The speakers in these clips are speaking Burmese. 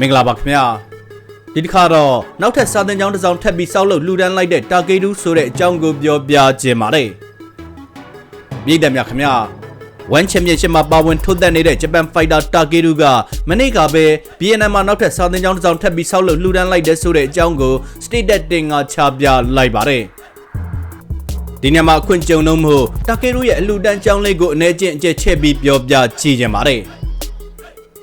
မင်္ဂလာပါခင်ဗျာဒီတစ်ခါတော့နောက်ထပ်စာသင်ကျောင်းတစ်စောင်ထပ်ပြီးစောက်လုပ်လှူဒန်းလိုက်တဲ့တာကေတူဆိုတဲ့အကြောင်းကိုပြောပြခြင်းပါတယ်ပြည်သက်များခင်ဗျာဝမ်ချန်ပီယံရှစ်မှာပါဝင်ထိုးသက်နေတဲ့ဂျပန်ဖိုက်တာတာကေတူကမနေ့ကပဲ BNN မှာနောက်ထပ်စာသင်ကျောင်းတစ်စောင်ထပ်ပြီးစောက်လုပ်လှူဒန်းလိုက်တဲ့ဆိုတဲ့အကြောင်းကို State Dating ကချပြလိုက်ပါတယ်ဒီညမှာအခွင့်ကြုံတော့မို့တာကေတူရဲ့အလှူဒန်းကျောင်းလေးကိုအနေချင်းအကျက်ချက်ပြီးပြောပြကြည့်ကြပါတယ်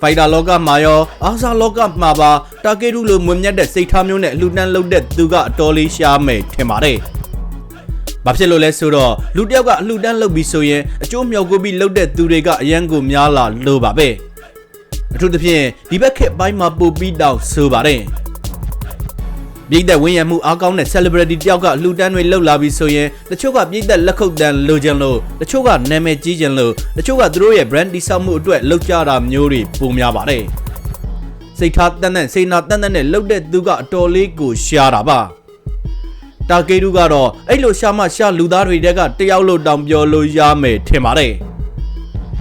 ဖိုက်တာလောကမှာရောအာဆာလောကမှာပါတာကေရုလိုမွေမြတ်တဲ့စိတ်ထားမျိုးနဲ့အလှူဒန်းလုပ်တဲ့သူကအတော်လေးရှားမယ်ထင်ပါတယ်။ဘာဖြစ်လို့လဲဆိုတော့လူတစ်ယောက်ကအလှူဒန်းလုပ်ပြီးဆိုရင်အကျိုးမြောက်ကိုပြီးလုပ်တဲ့သူတွေကအရန်ကိုများလာလို့ပါပဲ။အထူးသဖြင့်ဒီဘက်ခေတ်ပိုင်းမှာပို့ပြီးတော့ဆိုပါတယ်။ ပြည်သက်ဝင်းရမှုအားကောင်းတဲ့ celebrity တယောက်ကအလှူဒန်းတွေလုပ်လာပြီးဆိုရင်တချို့ကပြည်သက်လက်ခုပ်တန်းလိုချင်လို့တချို့ကနာမည်ကြီးချင်လို့တချို့ကသူတို့ရဲ့ brand တိစောက်မှုအတွက်လုပ်ကြတာမျိုးတွေပုံများပါတယ်စိတ်ထားတန်တန်စိတ်နာတန်တန်နဲ့လှုပ်တဲ့သူကအတော်လေးကိုရှားတာပါတာကေတူကတော့အဲ့လိုရှာမရှာလူသားတွေတဲကတယောက်လို့တောင်ပြောလို့ရမယ်ထင်ပါတယ်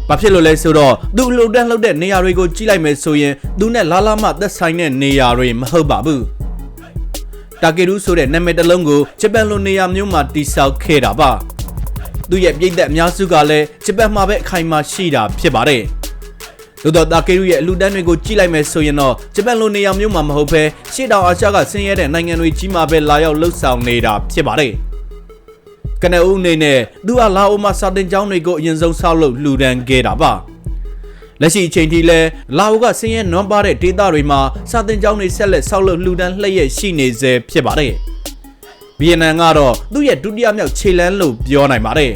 ဘာဖြစ်လို့လဲဆိုတော့သူလှုပ်တန်းလှုပ်တဲ့နေရာတွေကိုကြည့်လိုက်မယ်ဆိုရင်သူနဲ့လာလာမသက်ဆိုင်တဲ့နေရာတွေမဟုတ်ပါဘူး တာကေရုဆိုတဲ့နာမည်တစ်လုံးကိုဂျပန်လိုနေရာမျိုးမှာတိစောက်ခဲ့တာပါသူရဲ့ပြည်သက်အများစုကလည်းဂျပန်မှာပဲအခိုင်အမာရှိတာဖြစ်ပါတယ်သို့တော့တာကေရုရဲ့အလူတန်းတွေကိုကြည့်လိုက်မယ်ဆိုရင်တော့ဂျပန်လိုနေရာမျိုးမှာမဟုတ်ဘဲရှေ့တောင်အာရှကဆင်းရဲတဲ့နိုင်ငံတွေကြီးမှာပဲလာရောက်လှုပ်ဆောင်နေတာဖြစ်ပါတယ်ကနဦးအနေနဲ့သူကလာအိုမှာစာတင်ကျောင်းတွေကိုအရင်ဆုံးဆောက်လုပ်လှူဒန်းခဲ့တာပါ လက်ရှိအချိန်ထိလဲလာအိုကဆင်းရဲနွမ်းပါတဲ့ဒေသတွေမှာစာတင်ကျောင်းတွေဆက်လက်ဆောက်လုပ်လှူဒန်းလျက်ရှိနေစေဖြစ်ပါတယ်ဗီယက်နမ်ကတော့သူ့ရဲ့ဒုတိယမြောက်ခြေလန်းလို့ပြောနိုင်ပါတယ်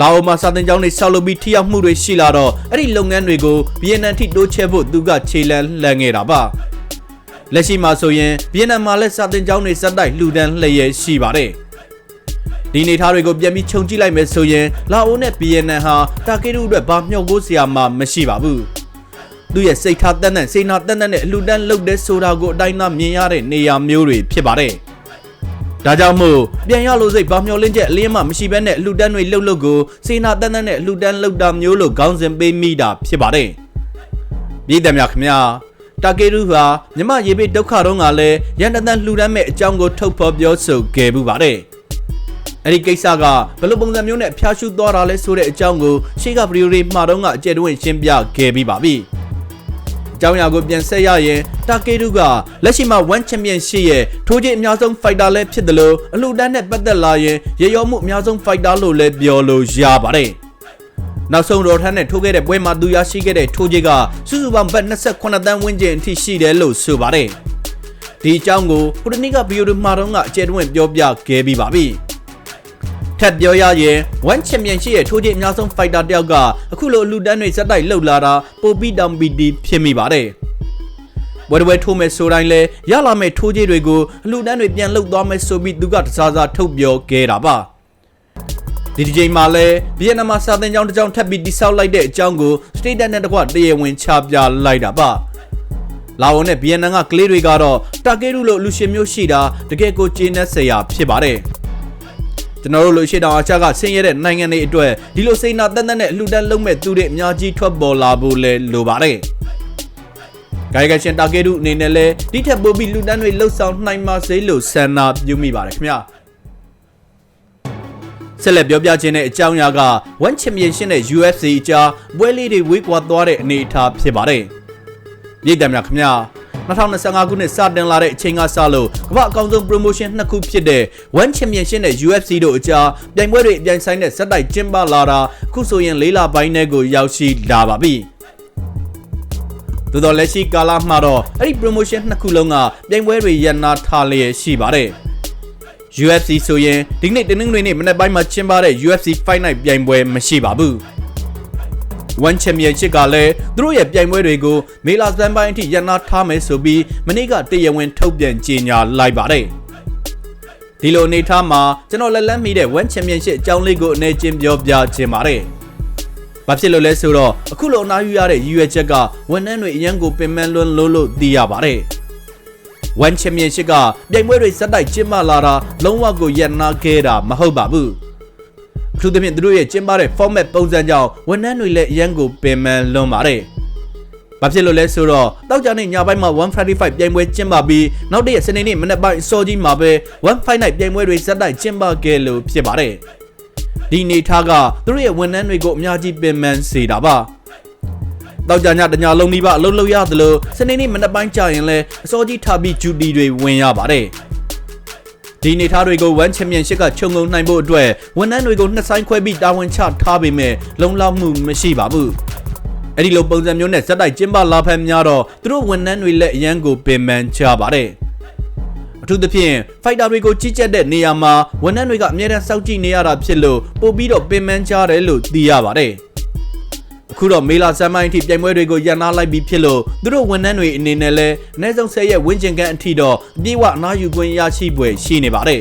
လာအိုမှာစာတင်ကျောင်းတွေဆောက်လုပ်ပြီးထိရောက်မှုတွေရှိလာတော့အဲ့ဒီလုပ်ငန်းတွေကိုဗီယက်နမ်ထိတိုးချဲ့ဖို့သူကခြေလန်းလှန်ခဲ့တာပါလက်ရှိမှာဆိုရင်ဗီယက်နမ်မှာလည်းစာတင်ကျောင်းတွေစက်တိုက်လှူဒန်းလျက်ရှိပါတယ် ဒီနေသားတွေကိုပြန်ပြီးခြုံကြည့်လိုက်မယ်ဆိုရင်လာအိုနဲ့ဗီယက်နမ်ဟာတာကေရုအတွက်ဘာမျှော်ကိုးစရာမှမရှိပါဘူးသူ့ရဲ့စိတ်ထားတန်တန်စိတ်နာတန်တန်နဲ့အလူတန်းလုပ်တဲ့ဆိုတာကိုအတိုင်းသားမြင်ရတဲ့နေရာမျိုးတွေဖြစ်ပါတယ်ဒါကြောင့်မို့ပြန်ရလို့စိတ်ဘာမျောလင်းချက်အလင်းမှမရှိဘဲနဲ့အလူတန်းတွေလှုပ်လှုပ်ကိုစေနာတန်တန်နဲ့အလူတန်းလှုပ်တာမျိုးလို့ခေါင်းစဉ်ပေးမိတာဖြစ်ပါတယ်ပြည်သက်များခင်ဗျာတာကေရုဟာမြမရေပိဒုက္ခတော့ကလည်းရန်တန်တန်လှူဒန်းမဲ့အကြောင်းကိုထုတ်ဖော်ပြောဆိုခဲ့မှုပါတယ် အဲ့ဒီကိစ္စကဘယ်လိုပုံစံမျိုးနဲ့ဖျားရှုသွားတာလဲဆိုတဲ့အကြောင်းကိုရှေ့ကဗီဒီယိုတွေမှာတော့ကအကျယ်တွင်ရှင်းပြခဲ့ပြီးပါပြီ။အကြောင်းအရာကိုပြန်ဆက်ရရင်တာကေတုကလက်ရှိမှာ1 Champion ရှိရဲ့ထိုးချင်းအများဆုံး fighter လည်းဖြစ်တယ်လို့အလှူဒန်းနဲ့ပတ်သက်လာရင်ရေရောမှုအများဆုံး fighter လို့လည်းပြောလို့ရပါတယ်။နောက်ဆုံးတော့ထမ်းနဲ့ထိုးခဲ့တဲ့ပွဲမှာသူရရှိခဲ့တဲ့ထိုးကြီးကစုစုပေါင်းဘတ်28တန်းဝန်းကျင်အထိရှိတယ်လို့ဆိုပါတယ်။ဒီအကြောင်းကိုခုတနေ့ကဗီဒီယိုတွေမှာတော့ကအကျယ်တွင်ပြောပြခဲ့ပြီးပါပြီ။ ထပ်ပြောရရင်1 champion ရှိရဲ့ထိုးချင်းအများဆုံး fighter တယောက်ကအခုလိုအလူတန်းတွေစက်တိုက်လှုပ်လာတာပိုပြီးတောင်ပီတီဖြစ်မိပါတယ်ဝယ်ဝယ်ထိုးမယ်ဆိုတိုင်းလဲရလာမယ့်ထိုးကြီးတွေကိုအလူတန်းတွေပြန်လှုပ်သွားမယ်ဆိုပြီးသူကတစားစားထုတ်ပြောခဲ့တာပါဒီဒီချိန်မှာလဲဗီယက်နမ်မှာစာသင်ကျောင်းတစ်ကျောင်းထပ်ပြီးတိဆောက်လိုက်တဲ့အကြောင်းကို state နဲ့တကွတရားဝင်ချပြလိုက်တာပါလာအိုနဲ့ဗီယက်နမ်ကကလေးတွေကတော့တာကေရုလိုလူရှင်မျိုးရှိတာတကယ်ကိုကျေနပ်စရာဖြစ်ပါတယ် ကျွန်တော်တို့လိုရှေ့တောင်အာရှကဆင်းရဲတဲ့နိုင်ငံတွေအတွက်ဒီလိုစိတ်နာတန်တန်နဲ့အလှူဒန်းလုပ်မဲ့သူတွေအများကြီးထွက်ပေါ်လာဖို့လဲလိုပါတယ်။ဂိုင်ကရှင်တာကေတုအနေနဲ့လဲဒီထက်ပိုပြီးလူဒန်းတွေလှုပ်ဆောင်နိုင်ပါစေလို့ဆန္ဒပြုမိပါတယ်ခင်ဗျာ။ဆက်လက်ပြောပြခြင်းတဲ့အကြောင်းအရာက1 Championship နဲ့ UFC အကြားပွဲလေးတွေဝေးကွာသွားတဲ့အနေအထားဖြစ်ပါတယ်။ပြည်တယ်များခင်ဗျာ 2025ခုနှစ်စတင်လာတဲ့အချိန်ကစလို့ကမ္ဘာအကောင်းဆုံး promotion နှစ်ခုဖြစ်တဲ့ One Championship နဲ့ UFC တို့အကြားပြိုင်ပွဲတွေအပြိုင်ဆိုင်တဲ့ဇက်တိုက်ကျင်းပလာတာအခုဆိုရင်လေးလပိုင်းထဲကိုရောက်ရှိလာပါပြီ။သို့တော်လက်ရှိကာလမှာတော့အဲ့ဒီ promotion နှစ်ခုလုံးကပြိုင်ပွဲတွေရန်နာထားလျက်ရှိပါတယ်။ UFC ဆိုရင်ဒီနေ့တင်းနှင်းတွေနေ့မနေ့ပိုင်းမှာကျင်းပတဲ့ UFC Fight Night ပြိုင်ပွဲမရှိပါဘူး။ One Championship ကလည်းသူတို့ရဲ့ပြိုင်ပွဲတွေကိုမေလာစံပိုင်းအထိရန်နာထားမယ်ဆိုပြီးမနေ့ကတရဝင်ထုတ်ပြန်ကြေညာလိုက်ပါတယ်ဒီလိုအနေထားမှာကျွန်တော်လက်လန်းမိတဲ့ One Championship အကြောင်းလေးကိုအနေချင်းပြောပြခြင်းပါတယ်ဘာဖြစ်လို့လဲဆိုတော့အခုလိုအနားယူရတဲ့ရည်ရွယ်ချက်ကဝန်ထမ်းတွေအရန်ကိုပင်ပန်းလွန်းလို့လို့သိရပါတယ် One Championship ကပြိုင်ပွဲတွေစက်တိုက်ကျင်းပလာတာလုံးဝကိုရန်နာခဲ့တာမဟုတ်ပါဘူးအ ထူးသဖြင့်သူတို့ရဲ့ကျင်းပတဲ့ format ပုံစံကြောင့်ဝန်ထမ်းတွေလည်းအရန်ကိုပင်ပန်းလွန်ပါတယ်ဘာဖြစ်လို့လဲဆိုတော့တောက်ကြနေ့ညပိုင်းမှာ155ပြိုင်ပွဲကျင်းပပြီးနောက်တည့်ရက်စနေနေ့မနက်ပိုင်းအစောကြီးမှာပဲ159ပြိုင်ပွဲတွေဇက်တိုက်ကျင်းပခဲ့လို့ဖြစ်ပါတယ်ဒီနေထားကသူတို့ရဲ့ဝန်ထမ်းတွေကိုအများကြီးပင်ပန်းစေတာပါတောက်ကြညတညာလုံးနီးပါအလုပ်လုပ်ရသလိုစနေနေ့မနက်ပိုင်းကြာရင်လဲအစောကြီးထားပြီးဂျူတီတွေဝင်ရပါတယ် ဒီနေသားတွေကို1ချန်ပီယံရှစ်ကခြုံငုံနိုင်ဖို့အတွက်ဝန်ထမ်းတွေကိုနှစ်ဆိုင်ခွဲပြီးတာဝန်ချထားပေမဲ့လုံလောက်မှုမရှိပါဘူး။အဲ့ဒီလိုပုံစံမျိုးနဲ့ဇက်တိုက်ကျင်းပလာဖက်များတော့သူတို့ဝန်ထမ်းတွေလည်းအရန်ကိုပင်ပန်းချပါတယ်။အထူးသဖြင့်ဖိုက်တာတွေကိုကြီးကြပ်တဲ့နေရာမှာဝန်ထမ်းတွေကအမြဲတမ်းစောင့်ကြည့်နေရတာဖြစ်လို့ပို့ပြီးတော့ပင်ပန်းချတယ်လို့သိရပါတယ်။ အခုတော့မေလာဆမ်မိုင်းအထိပြိုင်ပွဲတွေကိုရန်နာလိုက်ပြီးဖြစ်လို့သူတို့ဝန်ထမ်းတွေအနေနဲ့လည်းအနည်းဆုံး10ရက်ဝင်းကျင်ကန်အထိတော့အပြည့်အဝအနားယူခွင့်ရရှိပွဲရှိနေပါတယ်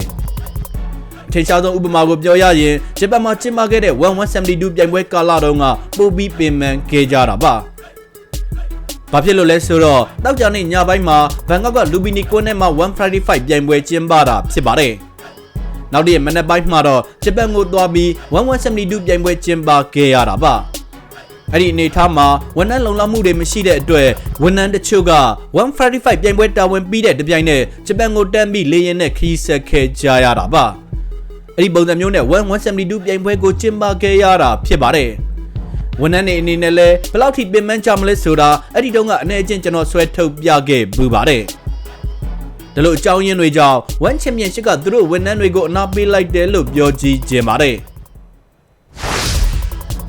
။ထင်ရှားဆုံးဥပမာကိုပြောရရင်ဂျပန်မှာကျင်းပခဲ့တဲ့1172ပြိုင်ပွဲကာလတုန်းကပိုပြီးပင်ပန်းခဲ့ကြတာပါ။ဘာဖြစ်လို့လဲဆိုတော့တောက်ကြနေ့ညပိုင်းမှာဘန်ကောက်ကလူဘီနီကွန်းနဲ့မှာ155ပြိုင်ပွဲကျင်းပတာဖြစ်ပါတယ်။နောက်တည့်မနက်ပိုင်းမှာတော့ဂျပန်ကိုသွားပြီး1172ပြိုင်ပွဲကျင်းပခဲ့ရတာပါ။ အဲ့ဒီအနေထားမှာဝန်ထမ်းလုံလောက်မှုတွေမရှိတဲ့အတွက်ဝန်ထမ်းတချို့က155ပြိုင်ပွဲတာဝန်ပြီးတဲ့တပြိုင်နက်ဂျပန်ကိုတန်းပြီးလေရင်နဲ့ခီးဆက်ခဲ့ကြရတာပါအဲ့ဒီပုံစံမျိုးနဲ့1172ပြိုင်ပွဲကိုကျင်းပခဲ့ရတာဖြစ်ပါတယ်ဝန်ထမ်းတွေအနေနဲ့လည်းဘယ်လောက်ထိပင်ပန်းကြမလဲဆိုတာအဲ့ဒီတုန်းကအနေအချင်းကျွန်တော်ဆွဲထုတ်ပြခဲ့ပူပါတယ်ဒါလို့အကြောင်းရင်းတွေကြောင့်1 Championship ကသူတို့ဝန်ထမ်းတွေကိုအနာပေးလိုက်တယ်လို့ပြောကြည့်ကြပါတယ်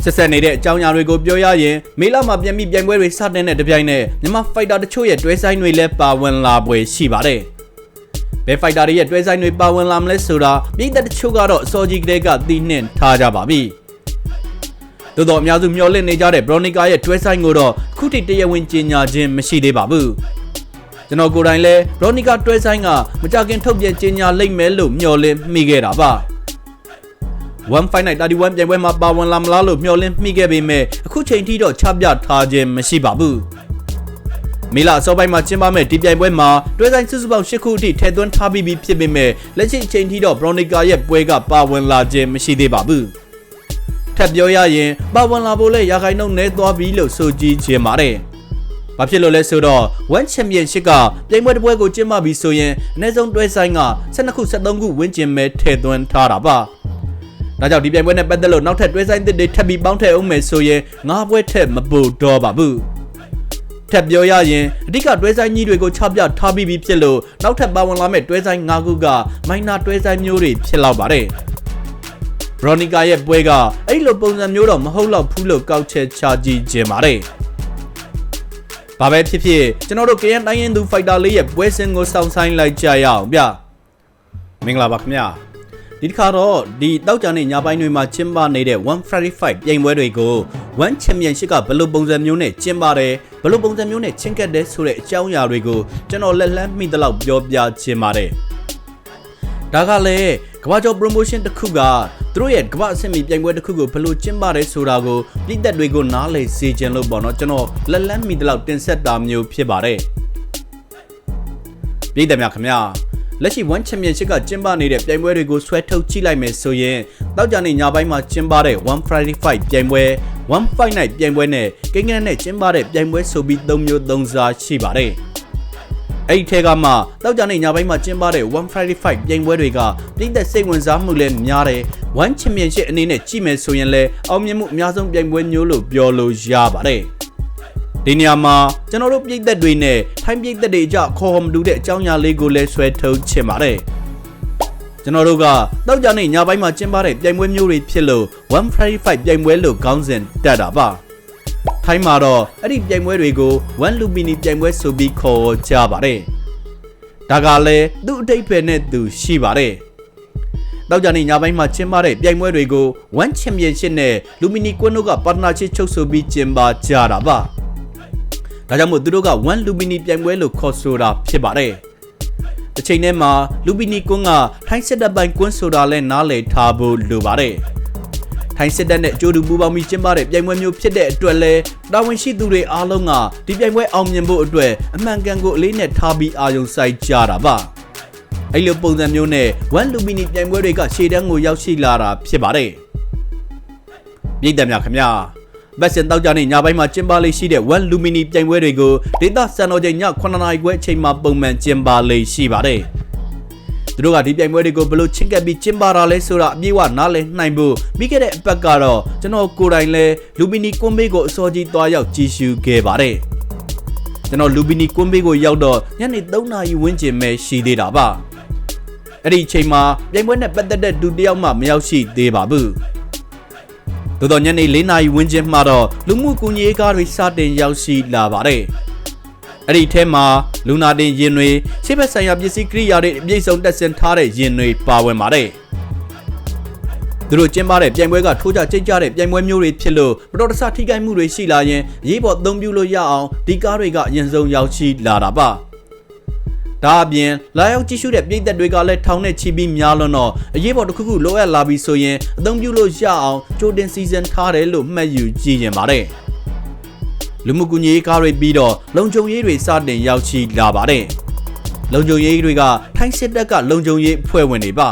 ဆက်ဆက်နေတဲ့အကြောင်းအရာတွေကိုပြောရရင်မေလမှာပြန်ပြီးပြိုင်ပွဲတွေစတင်တဲ့တပြိုင်နက်မြန်မာဖိုက်တာတချို့ရဲ့တွဲဆိုင်တွေလည်းပါဝင်လာပွဲရှိပါတယ်။ဘယ်ဖိုက်တာတွေရဲ့တွဲဆိုင်တွေပါဝင်လာမလဲဆိုတာပြည်သက်တချို့ကတော့အစောကြီးကတည်းကသိနှင့်ထားကြပါပြီ။သို့တော့အများစုမျှော်လင့်နေကြတဲ့ Bronica ရဲ့တွဲဆိုင်ကိုတော့အခုထိတရားဝင်ကြေညာခြင်းမရှိသေးပါဘူး။ကျွန်တော်ကိုယ်တိုင်လည်း Bronica တွဲဆိုင်ကမကြခင်ထုတ်ပြန်ကြေညာလိမ့်မယ်လို့မျှော်လင့်မိခဲ့တာပါ။ 15931ပြိုင်ပွဲမှာပါဝင်လာမလားလို့မျှော်လင့်မိခဲ့ပေမဲ့အခုချိန်ထိတော့ချပြထားခြင်းမရှိပါဘူး။မေလအစောပိုင်းမှာကျင်းပမဲ့ဒီပြိုင်ပွဲမှာတွဲဆိုင်စုစုပေါင်း၈ခုအထိထည့်သွင်းထားပြီးဖြစ်ပေမဲ့လက်ရှိချိန်ထိတော့ Bronica ရဲ့ပွဲကပါဝင်လာခြင်းမရှိသေးပါဘူး။ထပ်ပြောရရင်ပါဝင်လာဖို့လဲရာခိုင်နှုန်းနည်းသွားပြီလို့ဆိုကြည့်ခြင်းပါတယ်။ဘာဖြစ်လို့လဲဆိုတော့ One Championship ကပြိုင်ပွဲတစ်ပွဲကိုကျင်းပပြီးဆိုရင်အနည်းဆုံးတွဲဆိုင်က12ခု73ခုဝန်းကျင်ပဲထည့်သွင်းထားတာပါ။ ဒါကြောင့်ဒီပြိုင်ပွဲနဲ့ပတ်သက်လို့နောက်ထပ်တွဲဆိုင်သစ်တွေထပ်ပြီးပေါင်းထည့်အောင်မယ်ဆိုရင်ငါးပွဲထက်မပိုတော့ပါဘူးထပ်ပြောရရင်အဓိကတွဲဆိုင်ကြီးတွေကိုချပြထားပြီးပြီဖြစ်လို့နောက်ထပ်ပါဝင်လာမဲ့တွဲဆိုင်၅ခုကမိုင်းနာတွဲဆိုင်မျိုးတွေဖြစ်လောက်ပါတယ်ဘရိုနီကာရဲ့ပွဲကအဲ့လိုပုံစံမျိုးတော့မဟုတ်တော့ဘူးလို့ကောက်ချက်ချကြည့်ခြင်းပါတယ်ဘာပဲဖြစ်ဖြစ်ကျွန်တော်တို့ကရန်တိုင်းရင်သူဖိုက်တာလေးရဲ့ပွဲစဉ်ကိုစောင့်ဆိုင်လိုက်ကြရအောင်ဗျမင်္ဂလာပါခင်ဗျာ ဒီတစ်ခါတော့ဒီတောက်ကြတဲ့ညပိုင်းတွေမှာကျင်းပနေတဲ့155ပြိုင်ပွဲတွေကို1 Championship ကဘယ်လိုပုံစံမျိုးနဲ့ကျင်းပတယ်ဘယ်လိုပုံစံမျိုးနဲ့ချင်းကပ်တယ်ဆိုတဲ့အကြောင်းအရာတွေကိုကျွန်တော်လက်လန်းမိသလောက်ပြောပြခြင်းပါတယ်ဒါကလည်းကမ္ဘာကျော် promotion တစ်ခုကသူတို့ရဲ့ကမ္ဘာအဆင့်မီပြိုင်ပွဲတစ်ခုကိုဘယ်လိုကျင်းပတယ်ဆိုတာကိုပြည်သက်တွေကိုနားလည်စေချင်လို့ပေါ့နော်ကျွန်တော်လက်လန်းမိသလောက်တင်ဆက်တာမျိုးဖြစ်ပါတယ်ပြည်သက်များခင်ဗျာ လက်ရှိ One Championship ကကျင်းပနေတဲ့ပြိုင်ပွဲတွေကိုဆွဲထုတ်ကြည့်လိုက်မယ်ဆိုရင်တောက်ကြနေညပိုင်းမှာကျင်းပတဲ့1 Friday Fight ပြိုင်ပွဲ1 Fight Night ပြိုင်ပွဲနဲ့ကိန်းဂဏနဲ့ကျင်းပတဲ့ပြိုင်ပွဲဆိုပြီး၃မျိုး၃စားရှိပါတယ်အဲ့ဒီထဲကမှတောက်ကြနေညပိုင်းမှာကျင်းပတဲ့1 Friday Fight ပြိုင်ပွဲတွေကပြည်သက်စိတ်ဝင်စားမှုလည်းများတယ်။ One Championship အနေနဲ့ကြည့်မယ်ဆိုရင်လည်းအောင်မြင်မှုအများဆုံးပြိုင်ပွဲမျိုးလို့ပြောလို့ရပါတယ်။ ဒီနေရာမှာကျွန်တော်တို့ပြည်သက်တွေနဲ့ထိုင်းပြည်သက်တွေအကြခေါ်ဟမတူတဲ့အကြောင်းအရာလေးကိုလည်းဆွဲထုတ်ချင်ပါတယ်ကျွန်တော်တို့ကတောက်ကြနေညပိုင်းမှာကျင်းပတဲ့ပြိုင်ပွဲမျိုးတွေဖြစ်လို့155ပြိုင်ပွဲလို့ခေါင်းစဉ်တက်တာပါထိုင်းမှာတော့အဲ့ဒီပြိုင်ပွဲတွေကို1 Lumini ပြိုင်ပွဲဆိုပြီးခေါ်ကြပါတယ်ဒါကလည်းသူ့အတိတ်ပဲနဲ့သူရှိပါတယ်တောက်ကြနေညပိုင်းမှာကျင်းပတဲ့ပြိုင်ပွဲတွေကို1 Championship နဲ့ Lumini ကွန်းတို့က partnership ချုပ်ဆိုပြီးကျင်းပကြတာပါ ဒါကြောင့်မို့သူတို့က1 Lumini ပြိုင်ပွဲလို့ခေါ်ဆိုတာဖြစ်ပါတယ်။တစ်ချိန်တည်းမှာ Lumini ကွန်းကထိုင်းစစ်တပ်ပိုင်းကွန်းဆိုတာလဲနားလည်ထားဖို့လိုပါတယ်။ထိုင်းစစ်တပ်နဲ့အကျိုးတူပူးပေါင်းပြီးကျင်းပတဲ့ပြိုင်ပွဲမျိုးဖြစ်တဲ့အတွက်လဲတာဝန်ရှိသူတွေအားလုံးကဒီပြိုင်ပွဲအောင်မြင်ဖို့အတွက်အမှန်ကန်ကိုအလေးနဲ့ထားပြီးအာရုံစိုက်ကြတာပါ။အဲ့လိုပုံစံမျိုးနဲ့1 Lumini ပြိုင်ပွဲတွေကရှေ့တန်းကိုရောက်ရှိလာတာဖြစ်ပါတယ်။ပြည်သက်များခင်ဗျာ ဘက်စင်တောက်ကြနေညပိုင်းမှာကျင်းပလေးရှိတဲ့1 Lumini ပြိုင်ပွဲတွေကိုဒေသစံတော်ချိန်ည9:00နာရီခွဲအချိန်မှာပုံမှန်ကျင်းပလေးရှိပါတယ်။သူတို့ကဒီပြိုင်ပွဲတွေကိုဘယ်လိုချင်းကပ်ပြီးကျင်းပတာလဲဆိုတာအပြည့်အဝနားလည်နိုင်ဖို့ပြီးခဲ့တဲ့အပတ်ကတော့ကျွန်တော်ကိုယ်တိုင်လဲ Lumini ကွန်ဘေးကိုအစောကြီးသွားရောက်ကြည့်ရှုခဲ့ပါတယ်။ကျွန်တော် Lumini ကွန်ဘေးကိုရောက်တော့ညနေ3နာရီဝန်းကျင်ပဲရှိသေးတာပါ။အဲ့ဒီအချိန်မှာပြိုင်ပွဲနဲ့ပတ်သက်တဲ့သူတယောက်မှမရောက်ရှိသေးပါဘူး။ သို့တော့ညနေ၄နာရီဝန်းကျင်မှတော့လူမှုကူညီရေးကားတွေစတင်ရောက်ရှိလာပါတယ်။အဲ့ဒီထဲမှာလူနာတင်ရင်တွေရှေ့ဘက်ဆိုင်ရာပစ္စည်းကိရိယာတွေအပြည့်စုံတက်ဆင်ထားတဲ့ရင်တွေပါဝင်ပါတယ်။သူတို့ကျင်းပတဲ့ပြိုင်ပွဲကထိုးကြကြိတ်ကြတဲ့ပြိုင်ပွဲမျိုးတွေဖြစ်လို့မတော်တဆထိခိုက်မှုတွေရှိလာရင်အရေးပေါ်အသုံးပြုလို့ရအောင်ဒီကားတွေကအရင်ဆုံးရောက်ရှိလာတာပါ။ ဒါအပြင်လာရောက်ကြည့်ရှုတဲ့ပြည်သက်တွေကလည်းထောင်နဲ့ချီပြီးများလွန်းတော့အရေးပေါ်တစ်ခုခုလိုအပ်လာပြီဆိုရင်အသုံးပြုလို့ရအောင်ကြိုတင်စီစဉ်ထားတယ်လို့မှတ်ယူကြည့်ရင်ပါတယ်လူမှုကူညီရေးကားတွေပြီးတော့လုံခြုံရေးတွေစတင်ရောက်ရှိလာပါတယ်လုံခြုံရေးတွေကထိုင်းစစ်တပ်ကလုံခြုံရေးအဖွဲ့ဝင်တွေပါ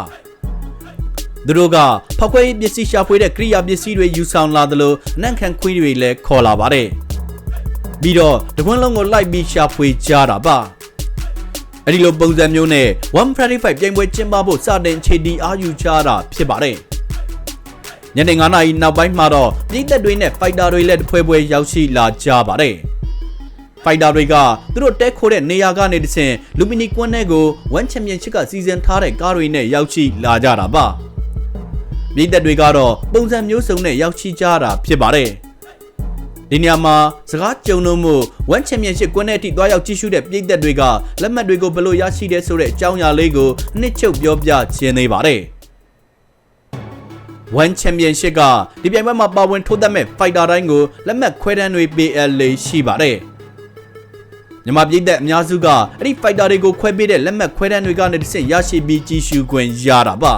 သူတို့ကဖောက်ခွဲရေးပစ္စည်းရှာဖွေတဲ့ကိရိယာပစ္စည်းတွေယူဆောင်လာသလိုအနံ့ခံခွေးတွေလည်းခေါ်လာပါတယ်ပြီးတော့တကွန်းလုံးကိုလိုက်ပြီးရှာဖွေကြတာပါ အဲ့ဒီလိုပုံစံမျိုးနဲ့135ပြိုင်ပွဲကျင်းပဖို့စတင်ခြေတီအားယူချတာဖြစ်ပါတယ်။ညနေ9နာရီနောက်ပိုင်းမှာတော့ပြည်သက်တွေနဲ့ဖိုက်တာတွေလည်းတဖွဲဖွဲရောက်ရှိလာကြပါတယ်။ဖိုက်တာတွေကသူတို့တဲခိုးတဲ့နေရာကနေတဆင့်လူမီနီကွန်းထဲကို1ချန်ပီယံရှစ်ကစီစဉ်ထားတဲ့ကားတွေနဲ့ရောက်ရှိလာကြတာပါ။ပြည်သက်တွေကတော့ပုံစံမျိုးစုံနဲ့ရောက်ရှိကြတာဖြစ်ပါတယ်။ ဒီနေရာမှာစကားကြုံလို့မှု1ချန်ပီယံရှစ်ကွန်းတဲ့အထိတွားရောက်ကြည့်ရှုတဲ့ပြည်သက်တွေကလက်မှတ်တွေကိုဘယ်လိုရရှိတယ်ဆိုတဲ့အကြောင်းအရာလေးကိုအနှစ်ချုပ်ပြောပြခြင်းသေးပါတယ်1 Championship ကဒီပြိုင်ပွဲမှာပါဝင်ထိုးသက်မဲ့ fighter တိုင်းကိုလက်မှတ်ခွဲတမ်းတွေပေးအပ်လေးရှိပါတယ်မြန်မာပြည်သက်အများစုကအဲ့ဒီ fighter တွေကိုခွဲပေးတဲ့လက်မှတ်ခွဲတမ်းတွေကနေတစ်ဆင့်ရရှိပြီးကြီးရှုခွင့်ရတာပါ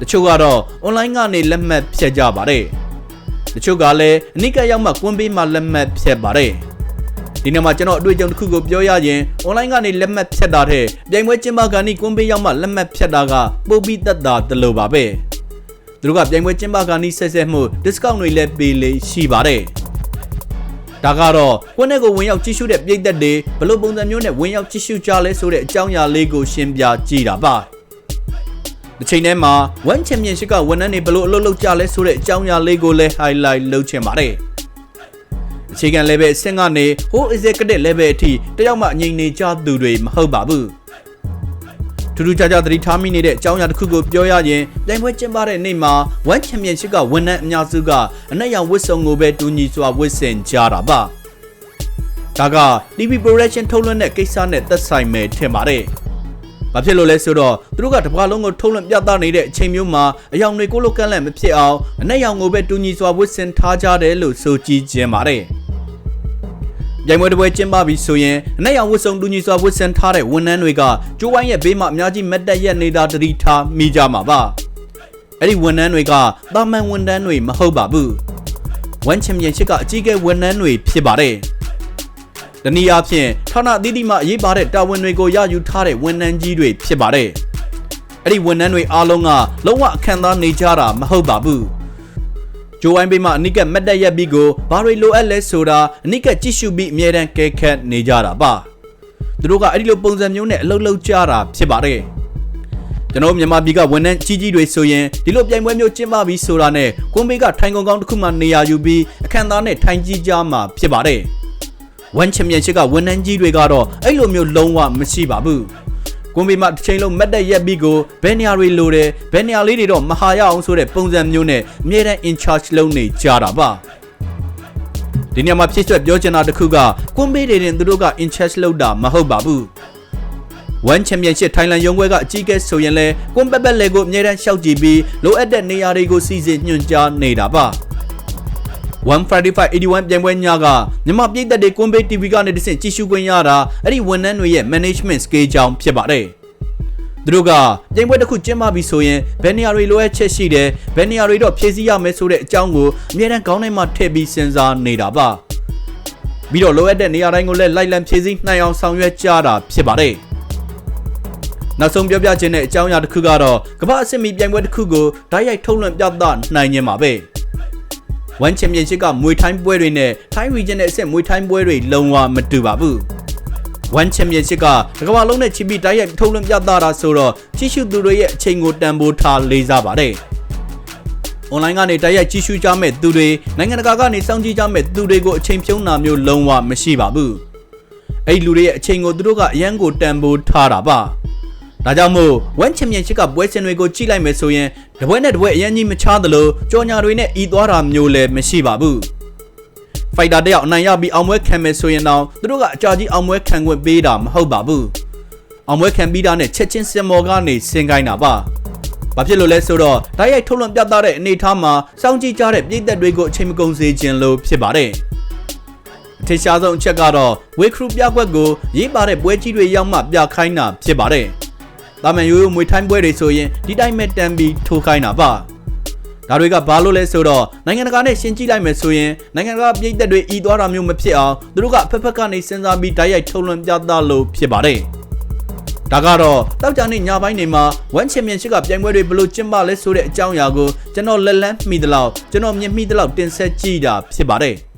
တချို့ကတော့ online ကနေလက်မှတ်ဖြတ်ကြပါတယ် တချို့ကလည်းအနိကရောက်မှကွန်းပေးမှလက်မှတ်ဖြတ်ပါတယ်ဒီနေ့မှာကျွန်တော်အတွေ့အကြုံတစ်ခုကိုပြောရရင် online ကနေလက်မှတ်ဖြတ်တာတဲ့ပြိုင်ပွဲကျင်းပကန်ဒီကွန်းပေးရောက်မှလက်မှတ်ဖြတ်တာကပိုပြီးသက်သာတလို့ပါပဲသူတို့ကပြိုင်ပွဲကျင်းပကန်ဒီဆက်ဆက်မှု discount တွေလည်းပေးလေရှိပါတယ်ဒါကတော့ကွန်းနဲ့ကိုဝင်ရောက်ကြည့်ရှုတဲ့ပြည်သက်တွေဘလို့ပုံစံမျိုးနဲ့ဝင်ရောက်ကြည့်ရှုကြလဲဆိုတဲ့အကြောင်းအရာလေးကိုရှင်းပြကြည့်တာပါ တစ်ချိန်တည်းမှာ1 championship ကဝန်ထမ်းတွေဘလို့အလုပ်လုပ်ကြလဲဆိုတဲ့အကြောင်းအရာလေးကိုလည်း highlight လုပ်ချင်ပါတယ်အခြေခံ level အဆင့်ကနေ whole executive level အထိတယောက်မှအငြိမ်နေကြသူတွေမဟုတ်ပါဘူးထူးထူးခြားခြားသတိထားမိနေတဲ့အကြောင်းအရာတစ်ခုကိုပြောရရင်ပြိုင်ပွဲကျင်းပတဲ့နေ့မှာ1 championship ကဝန်ထမ်းအများစုကအနက်ရောင်ဝတ်စုံကိုပဲတူညီစွာဝတ်ဆင်ကြတာပါဒါက TV production ထုတ်လွှင့်တဲ့ကိစ္စနဲ့သက်ဆိုင်မယ်ထင်ပါတယ်။ ဘာဖြစ်လို့လဲဆိုတော့သူတို့ကတပတ်လုံးကိုထုံးလွှင့်ပြသနေတဲ့အချိန်မျိုးမှာအယောင်တွေကိုလိုကန့်လန့်မဖြစ်အောင်အနက်ရောင်ကိုပဲတူညီစွာဝတ်ဆင်ထားကြတယ်လို့ဆိုကြည့်ခြင်းပါတယ်။ပြိုင်ပွဲတစ်ပွဲကျင်းပပြီဆိုရင်အနက်ရောင်ဝတ်စုံတူညီစွာဝတ်ဆင်ထားတဲ့ဝန်ထမ်းတွေကကျိုးဝိုင်းရဲ့ဘေးမှာအများကြီးမတ်တက်ရက်နေတာတတိထားမိကြမှာပါ။အဲ့ဒီဝန်ထမ်းတွေကတာမန်ဝန်ထမ်းတွေမဟုတ်ပါဘူး။ One Championship ကအကြီးအကဲဝန်ထမ်းတွေဖြစ်ပါတယ်။။ တနည်းအားဖြင့်ဌာနအသီးသီးမှအရေးပါတဲ့တာဝန်တွေကိုရယူထားတဲ့ဝန်ထမ်းကြီးတွေဖြစ်ပါတယ်။အဲ့ဒီဝန်ထမ်းတွေအားလုံးကလုံးဝအခန့်သားနေကြတာမဟုတ်ပါဘူး။ဂျိုဝိုင်းဘေးမှာအနိကမတ်တက်ရက်ပြီးကိုဘာတွေလိုအပ်လဲဆိုတာအနိကကြည့်ရှုပြီးအမြဲတမ်းကဲခတ်နေကြတာပါ။သူတို့ကအဲ့ဒီလိုပုံစံမျိုးနဲ့အလုပ်လုပ်ကြတာဖြစ်ပါတယ်။ကျွန်တော်မြန်မာပြည်ကဝန်ထမ်းကြီးကြီးတွေဆိုရင်ဒီလိုပြိုင်ပွဲမျိုးကျင်းပပြီးဆိုတာနဲ့ကွန်ဘေးကထိုင်ကုန်ကောင်းတစ်ခုမှနေရာယူပြီးအခမ်းသားနဲ့ထိုင်ကြီးကြမှာဖြစ်ပါတယ်။ 1 championship ကဝန်ထမ်းကြီးတွေကတော့အဲ့လိုမျိုးလုံးဝမရှိပါဘူးကွန်ဘီမှာတစ်ချိန်လုံးမတ်တက်ရက်ပြီးကိုဘယ်နေရာတွေလိုတယ်ဘယ်နေရာလေးတွေတော့မဟာရအောင်ဆိုတဲ့ပုံစံမျိုးနဲ့အမြဲတမ်း in charge လုပ်နေကြတာပါဒီနေရာမှာဖြစ်ချက်ပြောချင်တာတခုကကွန်ဘေတွေတင်သူတို့က in charge လုပ်တာမဟုတ်ပါဘူး One Championship ထိုင်းလန်ရုံးခွဲကအကြီးအကဲဆိုရင်လဲကွန်ပက်ပက်လေကိုအမြဲတမ်းရှောက်ကြည့်ပြီးလိုအပ်တဲ့နေရာတွေကိုစီစဉ်ညွှန်ကြားနေတာပါ 13581ပြိုင်ပွဲညကမြန်မာပြည်သက်တွေကွန်ဘေး TV ကနေတဆင့်ကြည့်ရှုခွင့်ရတာအဲ့ဒီဝန်ထမ်းတွေရဲ့ management scale ကြောင့်ဖြစ်ပါတယ်သူတို့ကပြိုင်ပွဲတစ်ခုကျင်းပပြီဆိုရင်ဘယ်နေရာတွေလိုအပ်ချက်ရှိတယ်ဘယ်နေရာတွေတော့ဖြည့်ဆည်းရမယ်ဆိုတဲ့အကြောင်းကိုအမြဲတမ်းခေါင်းထဲမှာထည့်ပြီးစဉ်းစားနေတာပါပြီးတော့လိုအပ်တဲ့နေရာတိုင်းကိုလည်းလိုက်လံဖြည့်ဆည်းနိုင်အောင်ဆောင်ရွက်ကြတာဖြစ်ပါတယ်နောက်ဆုံးပြောပြခြင်းတဲ့အကြောင်းအရာတစ်ခုကတော့ကမ္ဘာအဆင့်မီပြိုင်ပွဲတစ်ခုကိုဓာတ်ရိုက်ထုတ်လွှင့်ပြသနိုင်ခြင်းပါပဲ One Championship ကမွေထိုင်းပွဲတွေနဲ့ Thai Region နဲ့အဆင့်မွေထိုင်းပွဲတွေလုံးဝမတူပါဘူး One Championship ကတစ်ကမ္ဘာလုံးနဲ့ချီပြီးတိုက်ရိုက်ထုတ်လွှင့်ပြသတာဆိုတော့ကြီးစုသူတွေရဲ့အချိန်ကိုတန်ဖိုးထားလေးစားပါတယ်။ online ကနေတိုက်ရိုက်ကြီးစုကြမဲ့သူတွေနိုင်ငံတကာကနေစောင့်ကြည့်ကြမဲ့သူတွေကိုအချိန်ဖြုံးတာမျိုးလုံးဝမရှိပါဘူး။အဲ့ဒီလူတွေရဲ့အချိန်ကိုသူတို့ကအရန်ကိုတန်ဖိုးထားတာပါ။ ဒါကြောင့်မို့ One Championship ကပွဲစဉ်တွေကိုကြည့်လိုက်မယ်ဆိုရင်တပွဲနဲ့တပွဲအရင်ကြီးမချသလိုကြော်ညာတွေနဲ့ဤသွားတာမျိုးလည်းမရှိပါဘူး။ဖိုက်တာတယောက်အနိုင်ရပြီးအောင်ပွဲခံမယ်ဆိုရင်တော့သူတို့ကအကြာကြီးအောင်ပွဲခံခွင့်ပေးတာမဟုတ်ပါဘူးအောင်ပွဲခံပြီးတာနဲ့ချက်ချင်းစင်မော်ကနေဆင်းခိုင်းတာပါဘာဖြစ်လို့လဲဆိုတော့ဓာတ်ရိုက်ထုတ်လွှင့်ပြသတဲ့အနေအထားမှာစောင့်ကြည့်ကြတဲ့ပြည်သက်တွေကိုအချိန်မကုန်စေခြင်းလို့ဖြစ်ပါတယ်အထင်ရှားဆုံးအချက်ကတော့ဝေခရူပြကွက်ကိုရေးပါတဲ့ပွဲကြီးတွေရောက်မှပြခိုင်းတာဖြစ်ပါတယ်။ တာမန်ရိုးရိုးမွေထိုင်းပွဲတွေဆိုရင်ဒီတိုင်းမဲ့တန်ပြီးထိုးခိုင်းတာပါ။ဒါတွေကဘာလို့လဲဆိုတော့နိုင်ငံတကာနဲ့ရှင်းကြည့်လိုက်မယ်ဆိုရင်နိုင်ငံတကာပြည်သက်တွေဤသွားတာမျိုးမဖြစ်အောင်သူတို့ကအဖက်ဖက်ကနေစဉ်းစားပြီးတိုက်ရိုက်ထုတ်လွှင့်ပြသလို့ဖြစ်ပါတယ်။ဒါကတော့တောက်ကြနေ့ညပိုင်းနေမှာ One Championship ကပြိုင်ပွဲတွေဘယ်လိုကျင်းပလဲဆိုတဲ့အကြောင်းအရာကိုကျွန်တော်လက်လန်းမိသလောက်ကျွန်တော်မြင်မိသလောက်တင်ဆက်ကြည့်တာဖြစ်ပါတယ်။